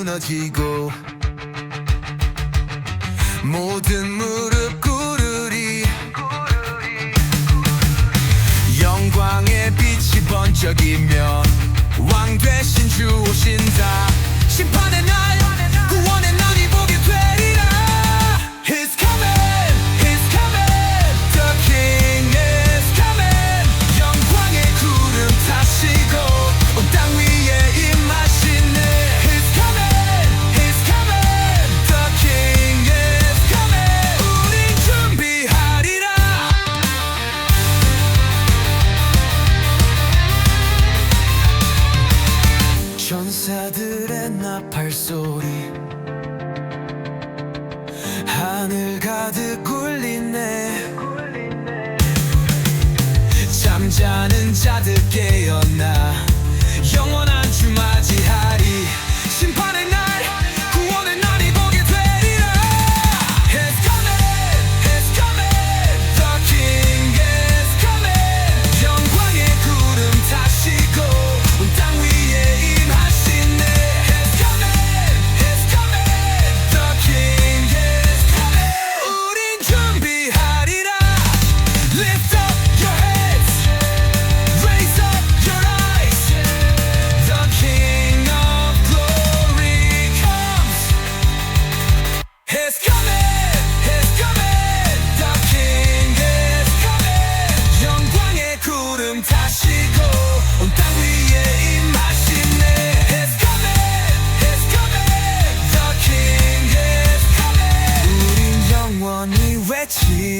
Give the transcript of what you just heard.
무너지고 모든 무릎 구르리 영광의 빛이 번쩍이며 왕 대신 주 오신 나팔소리. 하늘 가득 울리네. 잠자는 자들께 起。